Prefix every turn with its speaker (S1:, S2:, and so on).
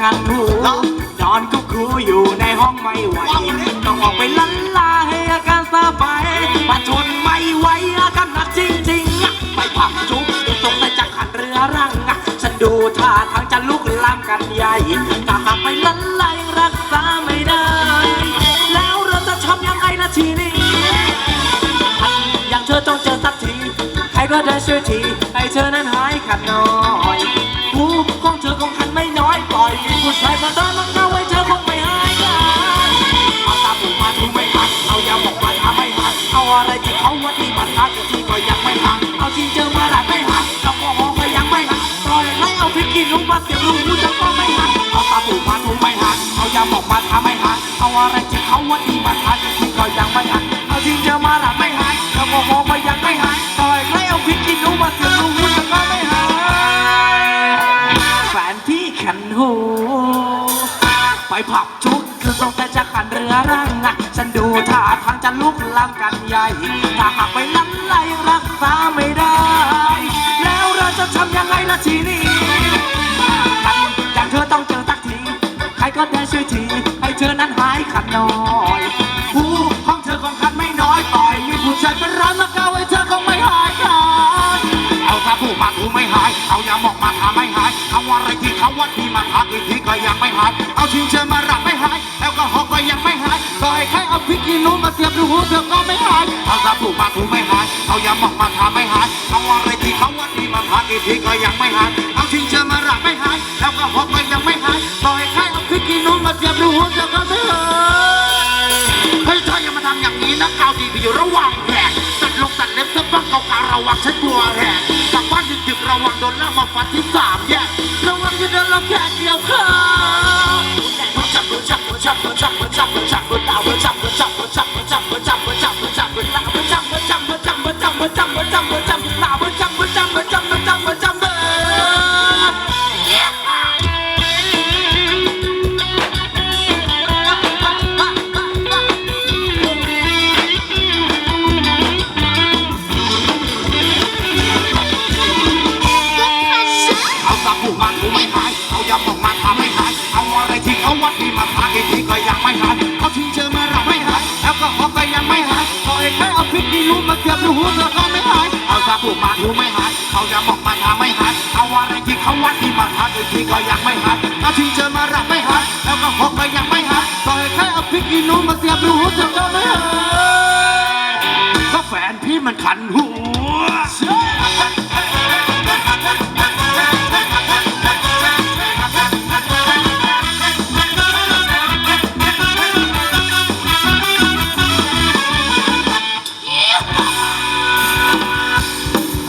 S1: คันหู
S2: เหรอ
S1: นอนกุกคูอยู่ในห้องไม่ไหว
S2: ว้าวเลย
S1: ต้องออกไปลันลาให้อาการซาไปมาทนไม่ไหวอาการหนักจริงๆอะไปผับจุ๊บดูตรงในจักขันเรือรังอะฉันดูท่าทางจะลุกลามกันใหญ่ถ้าหากไปลันลายังรักษาไม่ได้ แล้วเราจะทำยังไงล่ะทีนี้ อย่างเธอต้องเจอสักที ใครก็ได้ช่วยที ให้เธอนั้นหายขัดหน่อยหู ของเธอคงคันไม่น้อยปล่อยผู้ชายมาตอนมังเอาไว้เธอคงไม่หายกันเอาตาปูมาถูไม่หักเอายาบอกมาทำไม่หักเอาอะไรที่เขาว่าดีมาทักที่ก็ยังไม่หักเอาจริงเจอมาหลายไม่หักเอาโมโหก็ยังไม่หักปล่อยให้เอาพริกกินลุงมาเสียบลุงหูเธอก็ไม่หักเอาตาปูมาถูไม่หักเอายาบอกมาทำไม่หักเอาอะไรที่เขาว่าดีมาทักที่ก็ยังไม่หักเอาจริงเจอมาหลาย ขันหูไปผับชุดคือทรงแต่จะขันเรือรังอะฉันดูท่าทางจะลุกลามกันใหญ่ถ้าหากไปนั้นไลรักษาไม่ได้ แล้วเราจะทำยังไงล่ะทีนี้ันอย่างเธอต้องเจอสักทีใครก็ได้ช่วยทีให้เธอนั้นหายขันหน่อยหูของเธอของขันไม่น้อยต่อยมีผู้ชายเป็นร้านมาเก้าให้เธอคงไม่หายขาด
S2: เอาถ้าผู้มาถูไม่หายเอายาหมอก อาอะไรที่เขาวัดที่มาทักอีกทีก็ยังไม่หาย เอาทิ้งเชิญมารักไม่หายแอลกอฮอล์ก็ยังไม่หายก็ให้ใครเอาพริกขี้หนูมาเสียบดูหูเธอก็ไม่หาย เอาถ้าผู้มาถูไม่หาย เอายาหมอกมาทาไม่หาย เอาอะไรที่เขาวัดที่มาทักอีกทีก็ยังไม่หาย เอาทิ้งเชิญมารักไม่หายแอลกอฮอล์ก็ยังไม่หายก็ให้ใครเอาพริกขี้หนูมาเสียบดูหูเธอก็ไม่หายเฮ้ยเธออย่ามาทำอย่างนี้นะกาวดีไปอยู่ระว่างแผลตัดลงตัดเล็บเธอบ้างเกาการระวังฉันกลัวแหกกลับบ้านดึกๆระวังโดนลากมาฟันที่สามแยก เดินลงแขกเดียวครับ รู้มาเสียบดูหูเธอก็ไม่หาย เอาตะปูมาหูไม่หาย เอายาหมอกมาทำไม่หาย เอาอะไรที่เขาวัดที่มาทาอีกทีก็ยังไม่หายเอาทิ้งเจอมารับไม่หาย แล้วก็หอกก็ยังไม่หายพอไอ้แค่เอาพริกอีนู้มาเสียบดูหูเธอก็ไม่หายก็แฟนพี่มันขันหัว